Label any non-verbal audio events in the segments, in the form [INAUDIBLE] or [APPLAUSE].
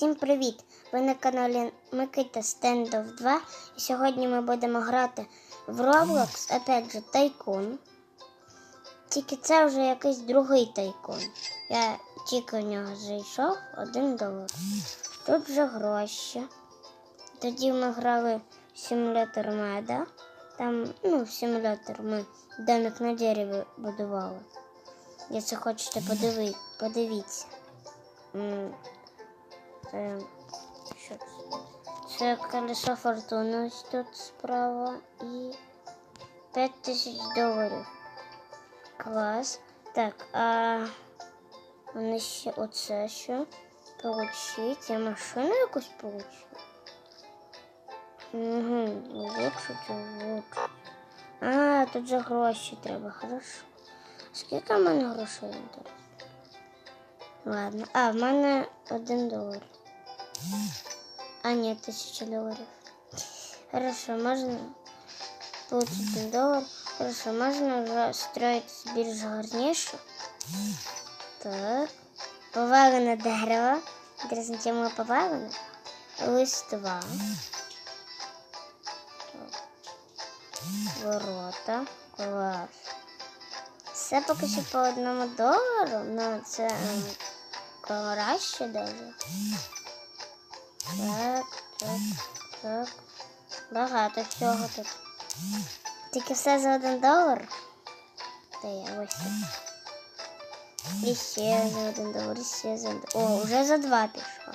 Всім привіт! Ви на каналі Микита Стендов 2 і сьогодні ми будемо грати в Roblox, опять же, Тайкун. Тільки це вже якийсь другий тайкун. Я тільки в нього зайшов один долар. Тут вже гроші. Тоді ми грали в симулятор меда. Там, ну, в симулятор ми домик на дереві будували. Якщо хочете подиви... подивіться. Це, що це? Колесо фортуни ось тут справа і 5 тисяч доларів. Клас. Так, а вони ще оце що получить. Я машину якусь получу. Угу, улучшить, улучшить. А, тут же гроші треба, хорошо. Скільки в мене грошей? Ладно. А, в мене один долар. А, ні, тисяча доларів. Хорошо, можна получить долар. Хорошо, можна вже строїть більш гарніше. Так. Повалене дерево. Інтересно, чому повалене? Листва. Ворота. Клас. Все поки що по одному долару, ну це ем, краще даже. Так, так, так. Багато всього тут. Тільки все за один долар. Та я ось тут. І ще за один долар, і ще за один. О, вже за два пішло.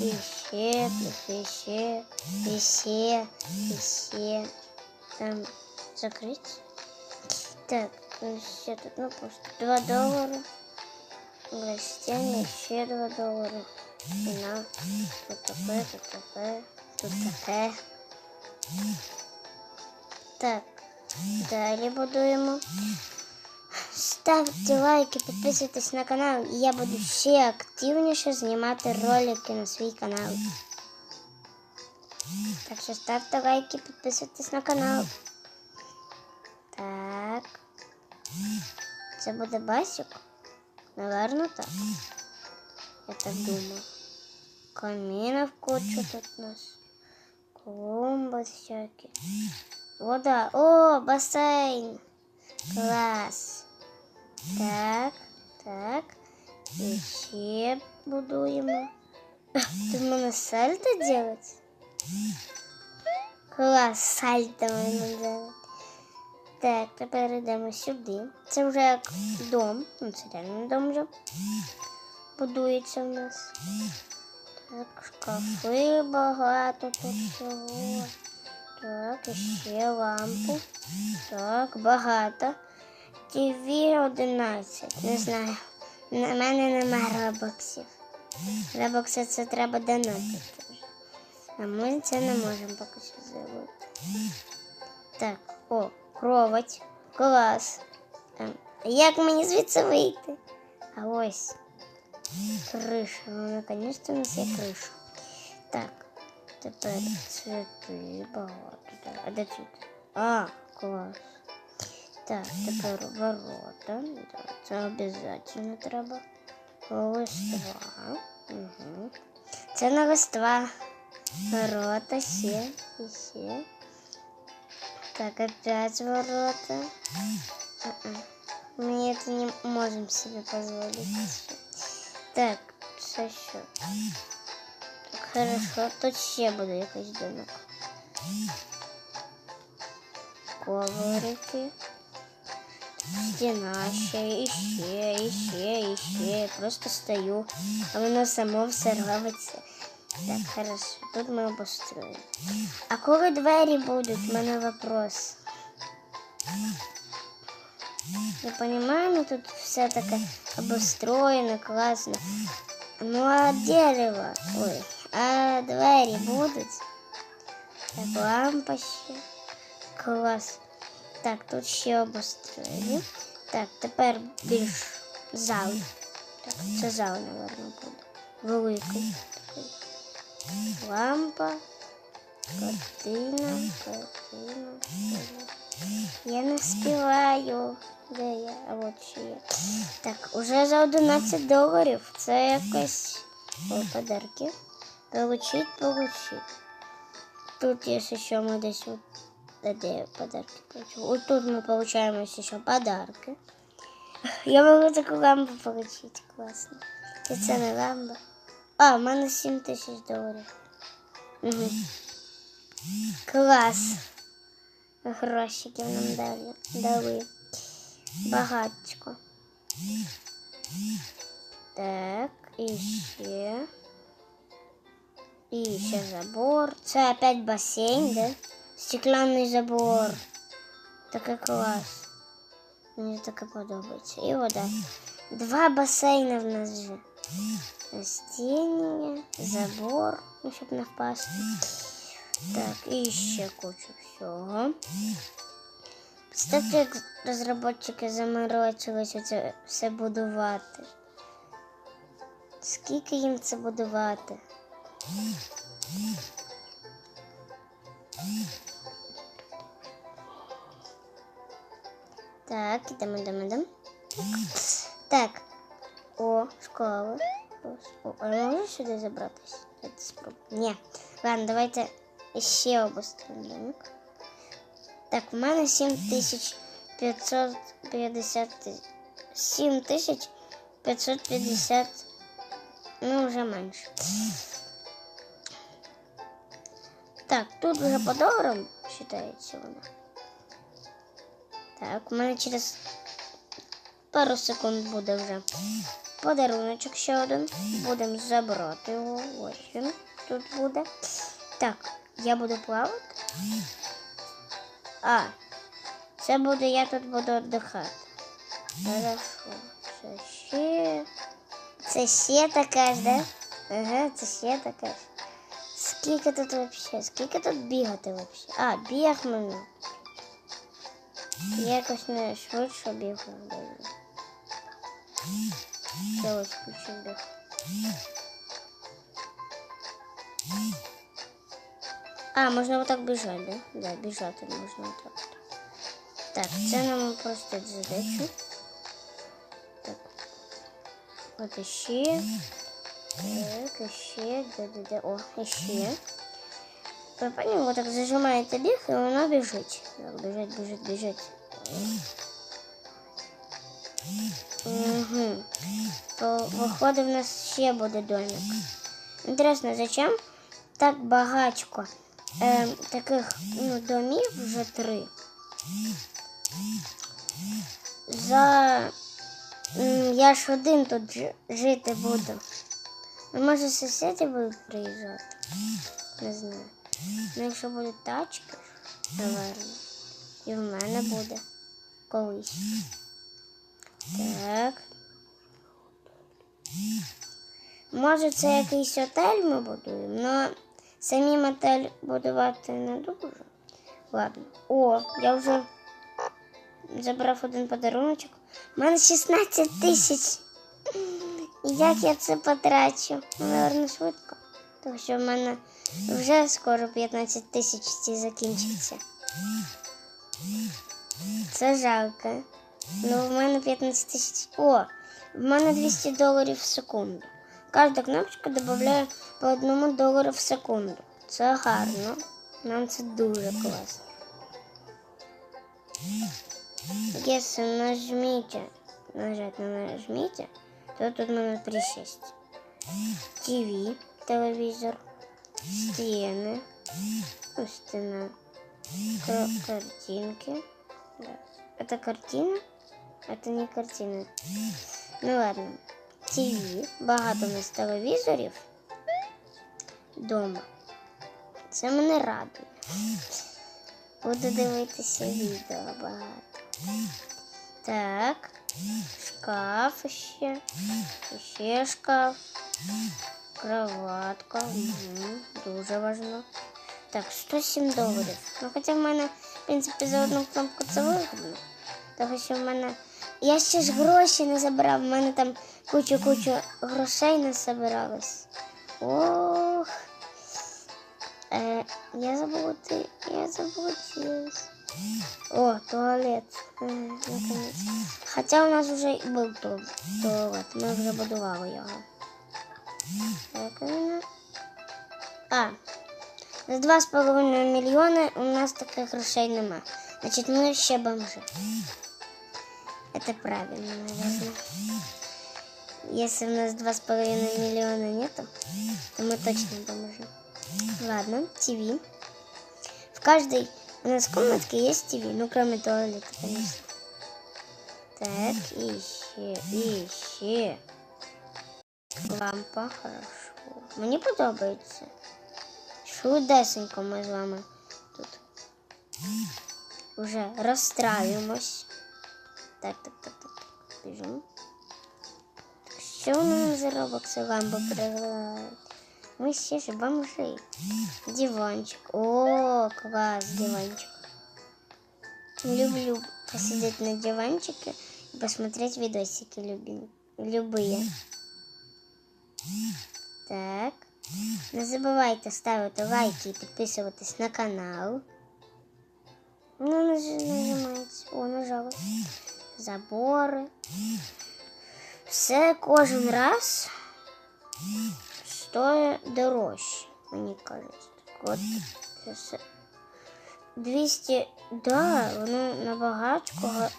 І ще, плюс і ще, і ще, і ще. Там закрыть. Так, ну, ще тут, ну просто 2 долара. Растение ще 2 долара. Ціна. Тут таке, тут таке, тут таке. Так, далі будуємо. Ставте лайки, підписуйтесь на канал, і я буду ще активніше знімати ролики на свій канал. Так що ставте лайки, підписуйтесь на канал. Так. Це буде басик? Наверно, так. Я так думаю. Камінов кучу тут у нас. Клумби всякі. Вода. О, басейн. Клас. Так, так. І ще будуємо. [LAUGHS] Тут можна сальто делать? Клас, сальто можна делать. Так, тепер йдемо сюди. Це вже як дом. Ну, це реально дом вже будується у нас. Так, шкафи багато тут всього. Так, і ще лампу. Так, багато. ТВ 11. Не знаю. На мене нема робоксів. Робокси це треба донатити. А ми це не можемо поки що зробити. Так, о, кровать. Клас. Ем, Як мені звідси вийти? А ось криша. Ну, наконец-то у нас є криша. Так, тепер цвіти багато. Так, а де цвіти? А, клас. Так, тепер ворота. Да, це обов'язково треба. Листва. Угу. Це на листва. Ворота, ще, і ще. Так, опять ворота. А-а. Мы это не можем себе позволить. Так, це що? Так, хорошо, тут ще буде якийсь домик. Коврики. Стіна ще, і ще, і ще, і ще. Я просто стою, а воно само все робиться. Так, хорошо, тут ми обустроїмо. А коли двері будуть? У мене вопрос. Я понимаю, ну тут все таке обустроєно, класно. Ну а дерево? Ой, а двері будуть? Так, лампа ще. Клас. Так, тут ще обустроєні. Так, тепер більш зал. Так, це зал, напевно, буде. Великий такий. Лампа, картина, картина. картина. Я не співаю. Де я? А от ще є. Так, уже за 11 доларів. Це якось О, подарки. Получить, получить. Тут есть еще мы десь вот где подарки получим. Вот тут мы получаем еще подарки. Я могу такую лампу получить. Классно. Это не лампа. А, у мене 7 тисяч доларів. Угу. Клас. Грошиків нам дали. дали. Багатько. Так, і ще. І ще забор. Це опять басейн, да? Стеклянний забор. Такий клас. Мені таке подобається. І вода. Два басейни в нас вже. Растіння, забор, ну, щоб не. Так, і ще кучу всього. Представте, як розробники заморочилися це все будувати. Скільки їм це будувати? Так, ідемо, ідемо, ідемо. Так. О, школа. О, а я можу сюди забратись? Давайте спробуємо. Ні. Ладно, давайте ще обустроїмо домик. Так, в мене 7550 тисяч. 7550. Ну, вже менше. Так, тут вже по доларам вважається вона. Так, у мене через пару секунд буде вже Подаруночок ще один. Будемо забрати його. Ось він тут буде. Так, я буду плавати. А, це буде, я тут буду віддихати. Хорошо. Це ще. Це ще така ж, да? Ага, це ще така ж. Скільки тут вообще? Скільки тут бігати вообще? А, біг мене. Якось не швидше бігаю. Я ось включив біг. А, можна отак біжати, да? Да, біжати можна отак. Так, це нам просто задачу. Так. От іще. Так, іще. Де-де-де. О, іще. Ви поняли, вот так зажимаєте біг, і воно біжить. Так, біжить, біжить, біжить. Угу. Виходить, в нас ще буде домик. Інтересно, зачем так багачко е, таких ну, домів вже три? За я ж один тут жити буду. Ну, може, сусіди будуть приїжджати? Не знаю. Ну, якщо будуть тачки, наверно. І в мене буде колись. Так. Може, це якийсь отель ми будуємо, але самі мотель будувати не дуже. Ладно. О, я вже забрав один подаруночок. У мене 16 тисяч. Як я це потрачу? Ну, Наверно, швидко. Тому що в мене вже скоро 15 тисяч ці закінчиться. Це жалко. Ну, в мене 15 тисяч. О, в мене 200 доларів в секунду. Кожна кнопочка додає по одному долару в секунду. Це гарно. Нам це дуже класно. Если нажмите, нажать на нажмите, то тут мене присесть. ТВ, телевизор, стены, ну, стена, кар- картинки. Это картина? Это не картина. Ну ладно. ТВ, багато у нас телевізорів дома. Це мене радує. Буду дивитися відео багато. Так, шкаф ще. Ще шкаф. Кроватка. Угу. Дуже важливо. Так, 107 доларів. Ну, хоча в мене, в принципі, за одну кнопку це вигідно. Тому що в мене. Я ще ж гроші не забрав, в мене там кучу-кучу грошей не собиралось. Ох. Е, я заблудив, я заблудилась. О, туалет. Е. Хоча у нас вже і був туалет, ми вже будували його. А, за 2,5 мільйони у нас таких грошей нема. Значить, ми ще бомжи. Это правильно, наверное. Если у нас 2,5 миллиона нету, то мы точно бомжи. Ладно, ТВ. В каждой у нас комнатке есть ТВ, ну кроме туалета, конечно. Так, іще, іще. Лампа, хорошо. Мені подобається. Швидесенько ми з вами тут вже розстраюємось. Так, так, так, так, так. Біжимо. Так, що нам за робокси лампа предлагають? Ми ще ж бомжи. Диванчик. О, клас, диванчик. Люблю посидеть на диванчике и посмотреть видосики любим, любые. Так. Не забывайте ставити лайки і підписуватись на канал. Ну, наж- нажимається. О, нажала. Забори. Все кожен раз стоїть дорожче, мені кажуть. От це 200, да, воно набагато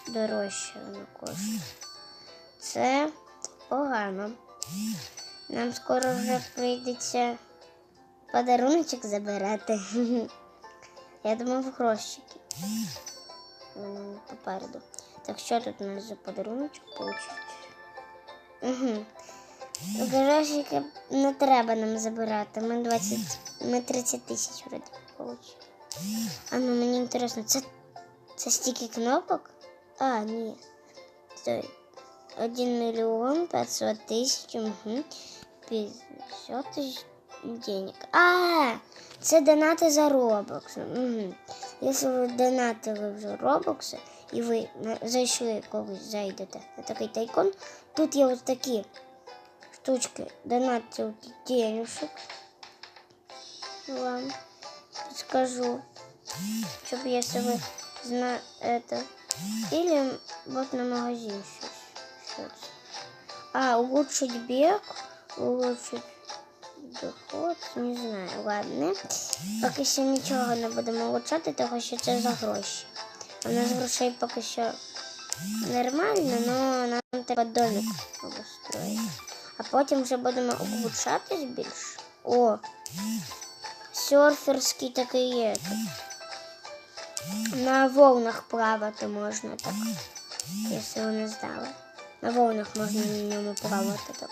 дорожче воно коштує. Це погано. Нам скоро вже прийдеться подаруночок забирати. [LAUGHS] Я думав грошики. Попереду. Так що тут у нас за подаруночок получить? Угу. Грошики не треба нам забирати. Ми 20, ми 30 тисяч вроді получили. А ну мені інтересно, це, це стільки кнопок? А, ні. Стой. 1 миллион 500 тысяч, угу. 50 тысяч денег. А, це донати за Robux. Угу. Якщо ви донатили вже Robux, і ви зайшли колись, зайдете на такий тайкон, тут є ось такі штучки донатів денежок. Вам скажу, щоб если вы зна это. Или вот на магазин щось. А, улучшить бег, улучшить доход, не знаю, ладно. Поки що нічого не будемо улучшати, тому що це за гроші. У нас грошей поки що нормально, але нам треба домик обустроїти. А потім вже будемо улучшатись більше. О, серферський такий є. тут. На волнах плавати можна так, якщо ви не знали. На волнах можна на ньому плавати так.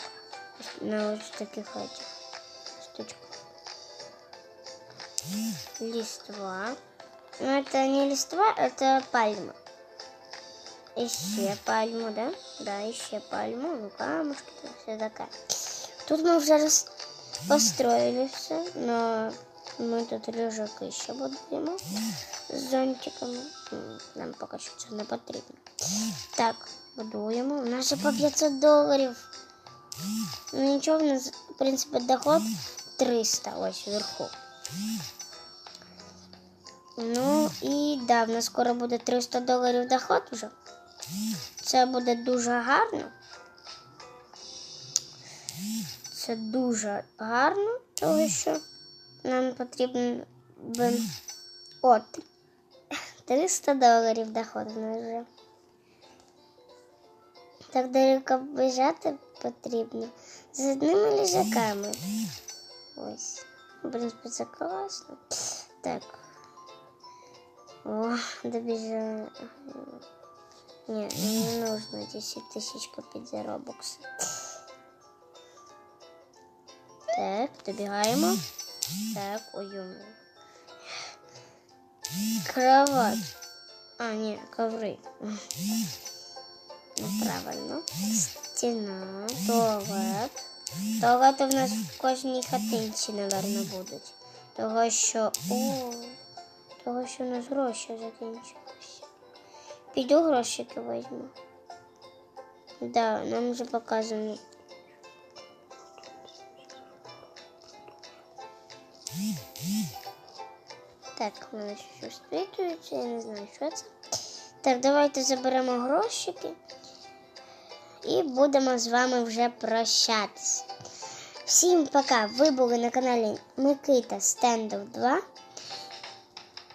На ось таких этих штучках. Листва. Ну, это не листва, это пальма. Еще пальму, да? Да, еще пальму, ну камушки, там все такая. Тут мы уже раз построили все, но мы тут лежак еще будем з зонтиками. М, Нам поки що це не потрібно. Так, будуємо. У нас же по 500 доларів. Ну нічого, в нас, в принципі, доход 300 ось вверху. Ну і да, в нас скоро буде 300 доларів доход вже. Це буде дуже гарно. Це дуже гарно, тому що нам потрібен би от 300 доларів доходу в вже. Так далеко біжати потрібно з одними ліжаками. Ось. В принципі, це класно. Так. О, добежала. Не, не нужно 10 тысяч купить за робоксы. Так, добегаємо. Так, ой, Кровать. А, не, ковры. Неправильно. Стіна, туалет. Туалети в нас в кожній хатинці, напевно, будуть. Того, що. О, того, що у нас гроші закінчилися. Піду грошики візьму. Да, нам вже показано. Так, мене щось світлюється, я не знаю, що це. Так, давайте заберемо грошики і будемо з вами вже прощатися. Всім пока! Ви були на каналі Микита Стендов 2.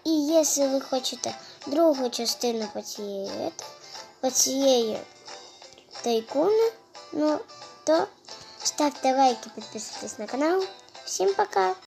І якщо ви хочете другу частину по цієї, ет- по цієї тайкуни, ну, то ставте лайки, підписуйтесь на канал. Всім пока!